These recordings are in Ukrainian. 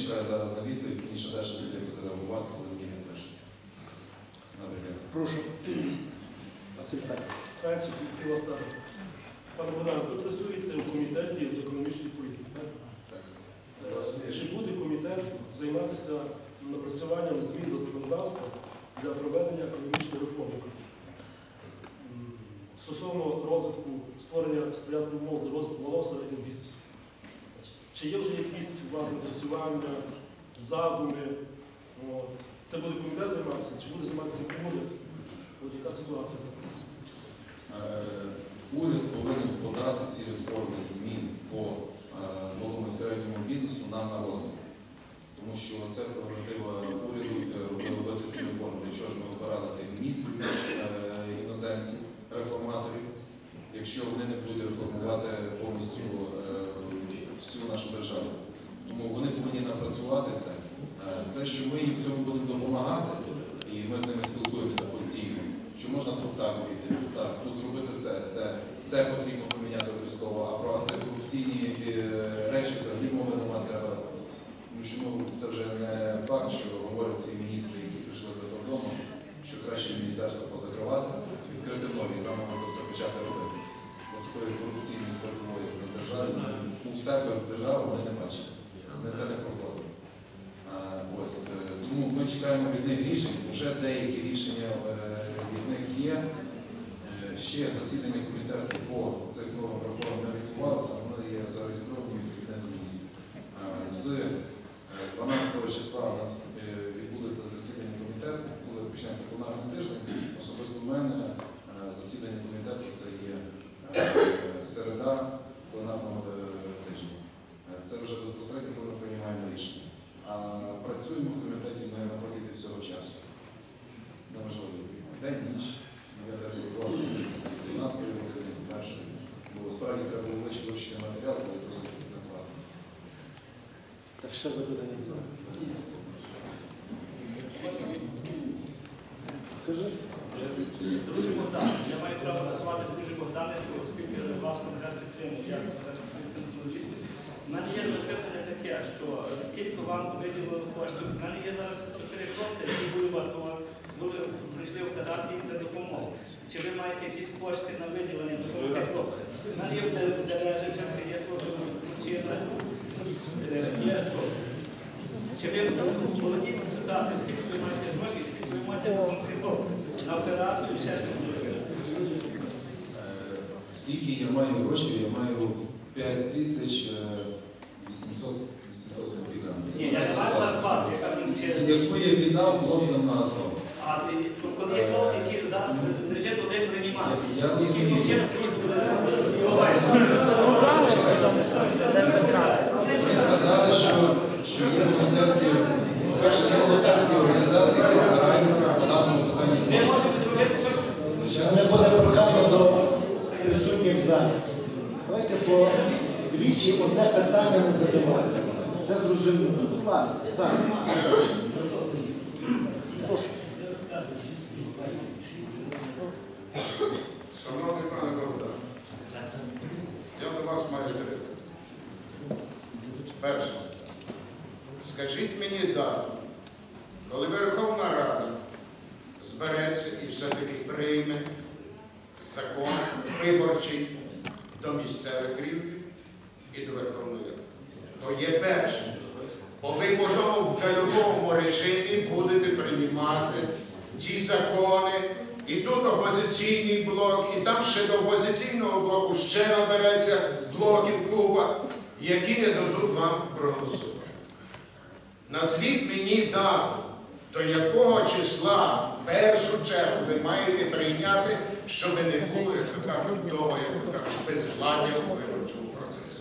чекаю зараз на відповідь, мені ще теж буде якось реагувати, коли мені напишуть. Добре, дякую. Прошу. Василь Федорович. Францію міський Пане Богдан, ви працюєте в комітеті з економічної політики, так? Так. Е, Чи буде комітет займатися напрацюванням змін до законодавства для проведення економічної реформи? Стосовно розвитку, створення сприятливих умов для розвитку малого середнього бізнесу. Чи є вже якісь власне напрацювання, задуми? От. Це буде комітет займатися, чи буде займатися уряд? От яка ситуація зараз? Е, Уряд повинен подати ці реформи змін по е, і середньому бізнесу нам на розвиток. Тому що це прерогатива уряду е, робити ці реформи. Чого ж ми обирали міністрів, е, іноземців, реформаторів, якщо вони не будуть реформувати повністю е, всю нашу державу. Тому вони повинні напрацювати це. Е, Це, що ми їм в цьому будемо допомагати, і ми з ними спілкуємося постійно. Що можна тут так вийти, тут так, тут зробити це, це, це потрібно поміняти обов'язково, а про антикорупційні е, речі взагалі мови немає треба. Тому що ну, це вже не факт, що говорять ці міністри, які прийшли за кордону, що краще міністерство позакривати, відкрити нові, і можна все почати робити. Бо такої корупційної складової в державі у себе в державі ми не бачимо. Ми це не проходимо. А, Ось, е, тому ми чекаємо від них рішень. Вже деякі рішення е, від них є. Е, Ще засідання комітету по цих нових реформ не відбувалося, вони є зареєстровані в Кабінеті міністрів. З е, 12 числа у нас е, відбудеться засідання комітету, коли почнеться пленарний тиждень. Особисто в мене е, засідання комітету це є е, середа пленарного е, тижня. Е, Це вже безпосередньо, коли ми приймаємо рішення. А працюємо в комітеті ми на протязі всього часу. Неможливо. День, ніч. Я даю роботу з 12 години, першої. Бо справді треба було вище вивчити матеріал, але досить накладно. Так, ще запитання, будь ласка. Кажи. Друже Богдан, я маю право назвати друже Богдане, оскільки вас конкрет підтримую, як журналістів. У мене є запитання таке, що скільки вам виділили коштів? У мене є зараз чотири хлопці, які були в АТО, були, операції для допомоги. Чи ви маєте якісь кошти на виділення допомоги? У мене є в Дережичах, є теж Чиза, е, є. Чи ви володієте ситуацією, скільки ви маєте грошей, скільки ви маєте допомогти? На операцію і ще щось. Е, Скільки я маю грошей, я маю 5 тисяч е, 800 800 копійками. Ні, я маю зарплати, яка мені чесно. Яку я віддав хлопцям на АТО. А коли є хлопці, які зараз лежать один в реанімації, які сказали, що, є волонтерські, перше, є волонтерські організації, які збираються по даному питанні. Ми можемо зробити щось. У Звичайно, буде прохання до присутніх в залі. Давайте по двічі одне питання не задавати. Це зрозуміло. Будь ласка, зараз. Прошу. Шановний пане Богдан, я до вас маю три. питання. Перше. Скажіть мені дату, коли Верховна Рада збереться і все-таки прийме закон виборчий до місцевих рівнів і до Верховної Ради. То є перше. Бо ви потім в гальовому режимі будете приймати ті закони, і тут опозиційний блок, і там ще до опозиційного блоку ще набереться блоків купа, які не дадуть вам проголосувати. Назвіть мені дату, до якого числа в першу чергу ви маєте прийняти, щоб не було, як кажуть, того, як то кажуть, безладдя у виборчому процесі.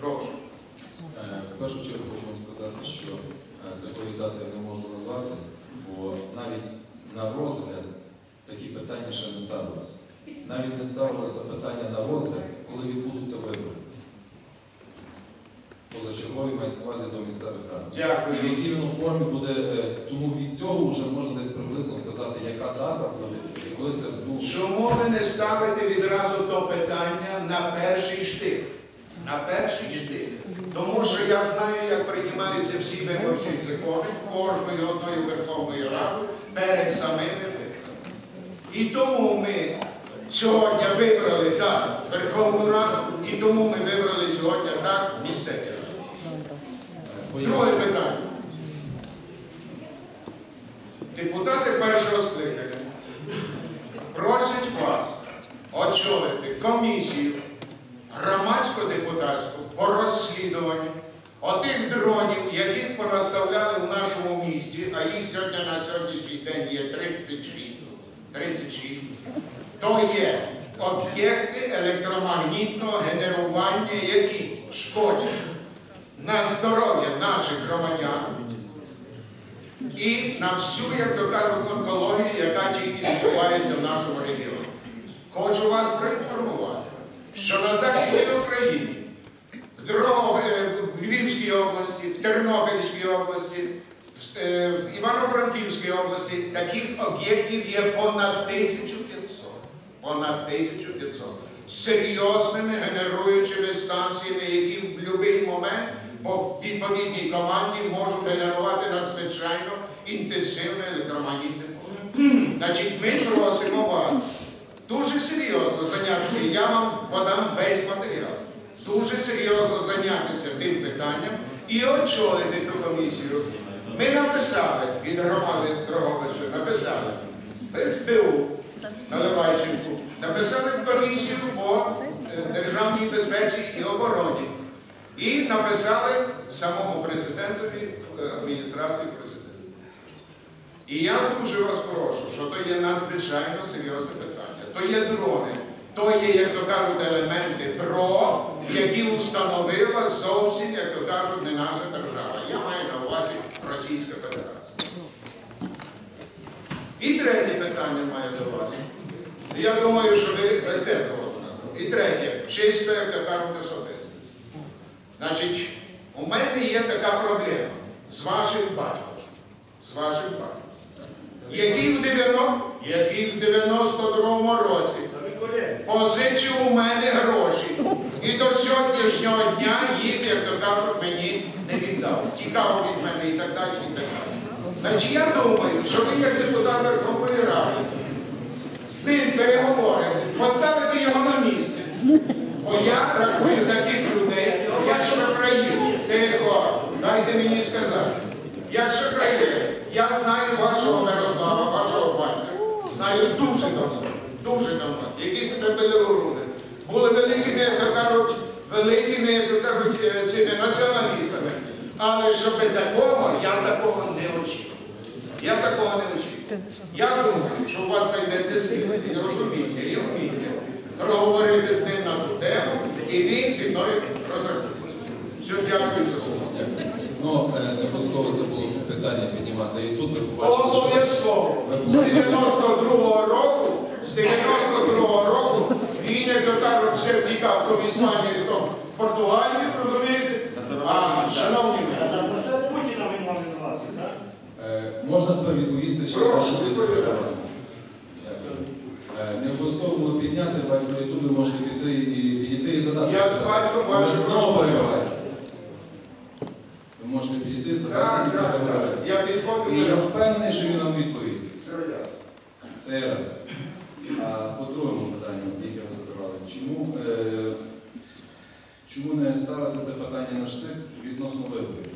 Прошу. Е, В першу чергу хочу вам сказати, що е, такої дати я не можу назвати, бо навіть на розгляд такі питання ще не ставилися. Навіть не ставилося питання на розгляд, коли відбудуться вибори. Позачергові мається увазі до місцевих рад. Дякую. І в якій воно формі буде, е, тому від цього вже можна десь приблизно сказати, яка дата буде, і коли це ну, Чому ви не ставите відразу то питання на перший штик? На перший йти. Тому що я знаю, як приймаються всі виборчі закони кожної одної Верховної Ради перед самими виборами. І тому ми сьогодні вибрали так Верховну Раду, і тому ми вибрали сьогодні так місцеві Друге питання. Депутати першого скликання просять вас очолити комісію громадську депутатську по розслідуванню отих дронів, яких понаставляли в нашому місті, а їх сьогодні на сьогоднішній день є 36. 36. То є об'єкти електромагнітного генерування, які шкодять на здоров'я наших громадян і на всю, як то кажуть, онкологію, яка тільки відбувається в нашому регіоні. Хочу вас проінформувати, що на Західній Україні, в, Дро- е, в Львівській області, в Тернопільській області, в е, Івано-Франківській області таких об'єктів є понад 1500. Понад 1500. З серйозними генеруючими станціями, які в будь-який момент по відповідній команді можуть генерувати надзвичайно інтенсивне електромагнітне поле. Значить, ми просимо вас дуже серйозно зайнятися, я вам подам весь матеріал, дуже серйозно зайнятися тим питанням і очолити ту комісію. Ми написали від громади Дрогобича, написали в СБУ Наливайченку, написали в комісію по е, державній безпеці і обороні. І написали самому президентові е, президента. І я дуже вас прошу, що то є надзвичайно серйозне питання. То є дрони, то є, як то кажуть, елементи ПРО, які установила зовсім, як то кажуть, не наша держава. Я маю на увазі Російська Федерація. І третє питання маю до вас. Я думаю, що ви згоду на це. І третє, чисто, як то кажуть. Значить, у мене є така проблема з вашим батьком. З вашим батьком. Який в 90 який в 92-му році позичив у мене гроші. І до сьогоднішнього дня їх, як то кажуть, мені не віддав. Тікав від мене і так далі, і так далі. Значить, я думаю, що ви як депутат Верховної Ради з ним переговорите, поставите його на місце. Бо я рахую таких людей, як шахраїв. Тихо, дайте мені сказати. Як шахраїв. Я знаю вашого Мирослава, вашого батька. Знаю дуже добре, дуже добре, які себе били у. Були великими, як то кажуть, великими, як то кажуть, е, цими націоналістами. Але щоб такого, я такого не очікував. Я такого не очікував. Я думаю, що у вас знайдеться сили, і розуміння, і вміння проговорити з ним на ту тему, і він зі мною розрахується. Все, дякую за увагу. Ну, не обов'язково це було питання піднімати. І тут ви побачите, що Обов'язково. З 92-го року, з 92-го року він, як то кажуть, все втікав то в Іспанію, то в Португалію, розумієте? А, шановні, А за це Путіна ви мали на увазі, так? Е, Можна тепер відповісти ще Прошу, ваші відповідайте. питання? Дякую. Е, Не обов'язково було підняти, бачите, на ютубі можете піти і підійти і задати. Я з батьком Ви вашим знову розмовляю. перебиваєте. Ви можете підійти, задати Так, і так, так. переговорити. Я підходжу І я до впевнений, що він нам відповість. Все ясно. Це є раз. А по другому питанню, яке ви задавали, чому, е, чому не ставити це питання на штик відносно виборів?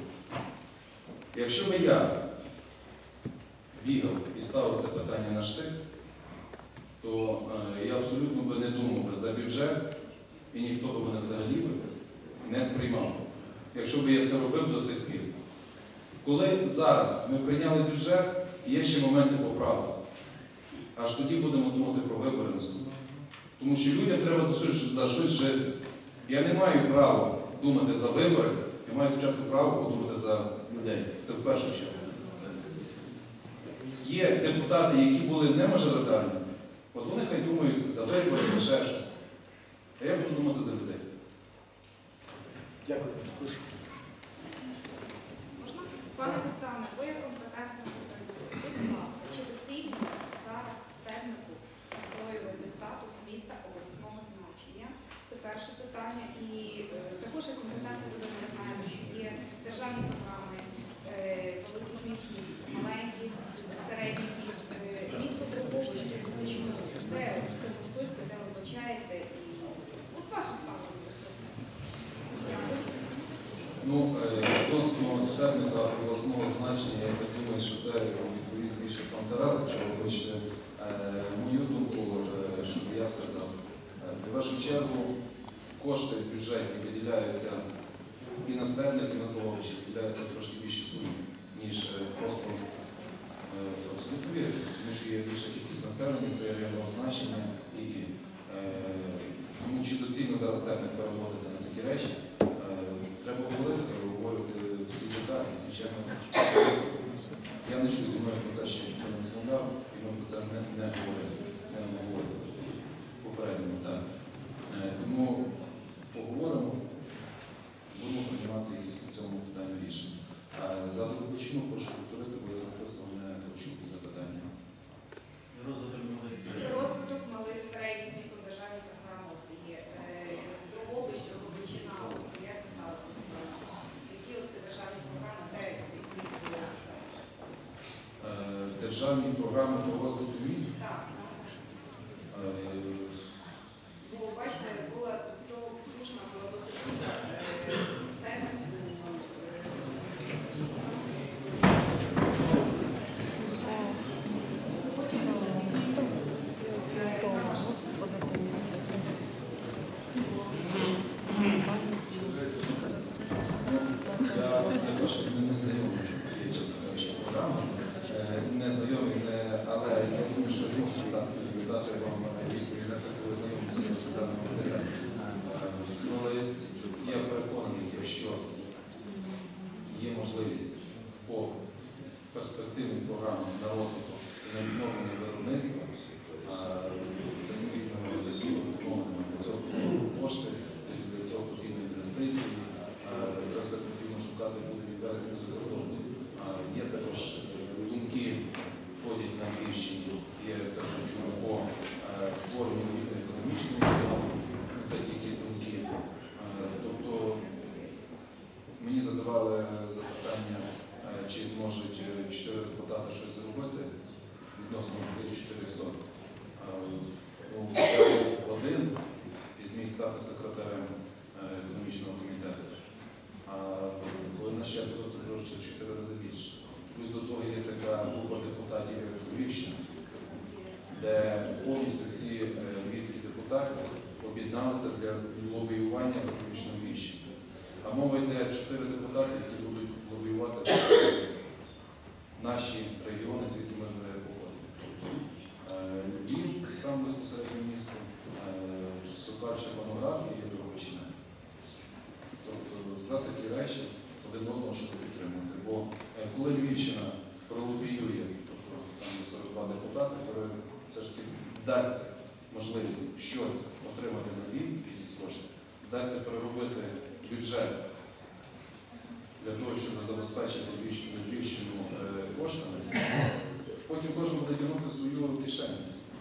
Якщо би я бігав і ставив це питання на штик, то е, я абсолютно би не думав би за бюджет і ніхто би мене взагалі би не сприймав. Якщо б я це робив до сих пір. Коли зараз ми прийняли бюджет, є ще моменти поправки. Аж тоді будемо думати про вибори наступні. Тому що людям треба за щось, жити. Я не маю права думати за вибори, я маю спочатку право подумати за людей. Це в першу чергу. Є депутати, які були не мажоритарні, от вони хай думають за вибори, за ще щось. А я буду думати за людей. Дякую. Прошу. Можна? Пане Богдане, ви є компетентним спеціалістом. Скажіть, будь ласка, чи доцільно зараз Стернику питання. І е, також як компетентна людина я знаю, що є державні програми, е, великих міст, маленькі, середні міст, місто Дрогобичину, де Костойське, де ви вбачаєте, і от ваше ставлення. Ну, е, відносно стерника обласного значення, я думаю, що це відповість більше пан Тарас, якщо ви мою думку, щоб я сказав. В першу чергу кошти бюджетні виділяються і на стерник, і на Доловичі, виділяються трошки більші суми, ніж е, просто е, абсолютно вірю, тому що є більша кількість населення, це районного значення і е, тому чи доцільно зараз стерник переводити на такі речі. Е, Треба говорити, треба обговорювати всі деталі. Звичайно, я не чую зі мною про це ще ніхто не розмовляв, і ми про це не, говорили, не говорили попередньо. Е, Тому поговоримо, будемо приймати якісь по цьому питанню рішення. За почину прошу повторити, бо я записував не почутку запитання. Розвиток малих середніх міст у це є е, Дрогобич, Дрогобичина, я не знаю, які оце державні програми, де ці місця. Е, Державні програми по розвитку міст. Так, е, бо бачите, була то слушна була до системи. Я також не знайомий з цією, чесно кажучи, програмою. Е, Не знайомий, не, але я думаю, що зможу дати, дати вам відповідь на це, коли знайомитися з даним матеріалом. Е, Але я переконаний, якщо є можливість по програмам на розвиток на відновлення виробництва, а, це відповідно задіяно, відновлення для цього потрібні кошти, для цього потрібні інвестиції. Е, Це все потрібно шукати буде відвести за кордон. А, Є також е, думки, ходять на Львівщині, є це почули по е, створенню економічної зони. Ну, Це тільки думки. Е, Тобто мені задавали запитання, е, чи зможуть е, чотири депутати щось зробити відносно 400. Е, Ну, я був один і зміг стати секретарем е, економічного комітету. А коли на ще це трошки в чотири рази більше. Плюс до того є така група депутатів, як Львівщина, де повністю всі е, львівські депутати об'єдналися для лобіювання виключно Львівщини. А мова йде чотири депутати, які будуть лобіювати наші регіони, звідки ми е, походимо. Е, Львів, сам безпосередньо місто, е, Сокальча Панограф і Тобто за такі речі один одного, щоб підтримувати. Бо е, коли Львівщина пролобіює, тобто там 42 депутати, то все ж таки дасть можливість щось отримати на Львів, якісь кошти, вдасться переробити бюджет для того, щоб забезпечити Львівщину, е, коштами, потім кожен буде тягнути свою кишеню.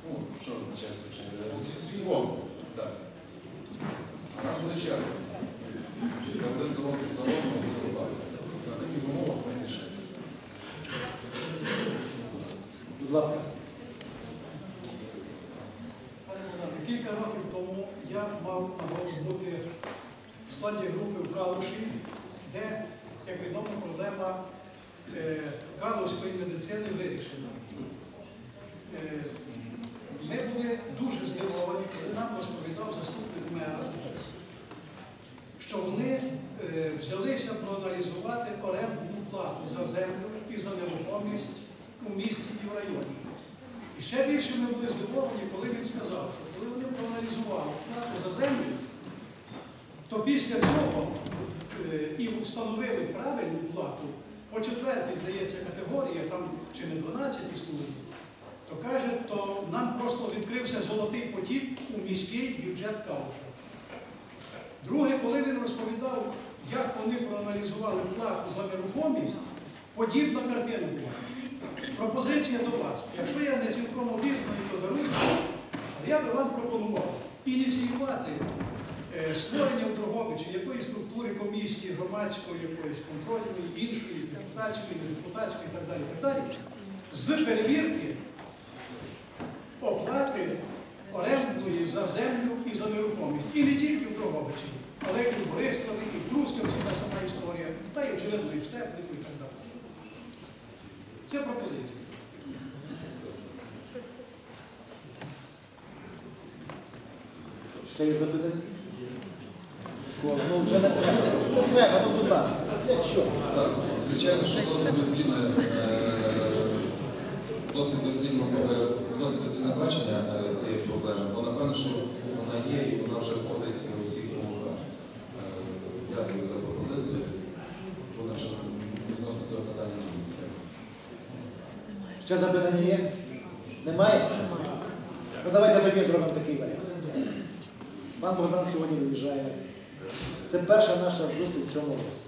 Ну, що означає свій- Свій вогонь. Так. А нас буде черга. Я один залог залогом буде рубати. На таких умовах ми зійшлися. Будь ласка. Пане Богдане, Кілька років тому я мав нагоду бути в складі групи в Калуші, де, як відомо, проблема е, калузької медицини вирішена. Е, Ми були дуже здивовані, коли нам розповідав заступник мера, що вони е, взялися проаналізувати орендну плату за землю і за нерухомість у місті і в районі. І ще більше ми були здивовані, коли він сказав, що коли вони проаналізували плату за землю, то після цього е, і встановили правильну плату по четвертій, здається, категорія, там чи не 12 існує, то каже, то нам просто відкрився золотий потік у міський бюджет Калуша. Друге, коли він розповідав, як вони проаналізували плату за нерухомість, подібна картина була. Пропозиція до вас. Якщо я не цілком обізнаний, то даруйте, але я би вам пропонував ініціювати е, створення в Дрогобичі якоїсь структури комісії, громадської, якоїсь контрольної, іншої, депутатської, депутатської і так далі, так далі, з перевірки оплати орендної за землю і за нерухомість. І не тільки в Дрогобичі, але й у Борискові, і в Трускавці та сама історія, та й очевидно і в Степлику і так далі. Це пропозиція. Ще є запитання? Ну вже не треба. Не треба, ну будь ласка. Якщо? Так, звичайно, що досить доцільне, е, досить доцільне, досить доцільне бачення е, цієї проблеми, бо напевно, що вона є і вона вже входить у всіх умовах. Е, Дякую за пропозицію. Будемо ще відносно цього питання. Дякую. Ще запитання є? Немає? Ну давайте тоді зробимо такий варіант. Пан Богдан сьогодні виїжджає. Це перша наша зустріч в цьому році.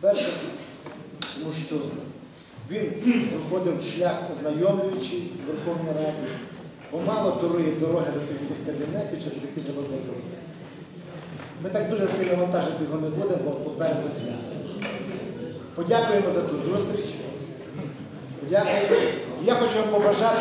Перша, тому що він виходив шлях ознайомлюючий в Верховній Раді, помало турує дороги до цих всіх кабінетів, через які треба дороги. Ми так дуже сильно вантажити його не будемо, бо попереду свято. Подякуємо за ту зустріч. Дякую. Я хочу вам побажати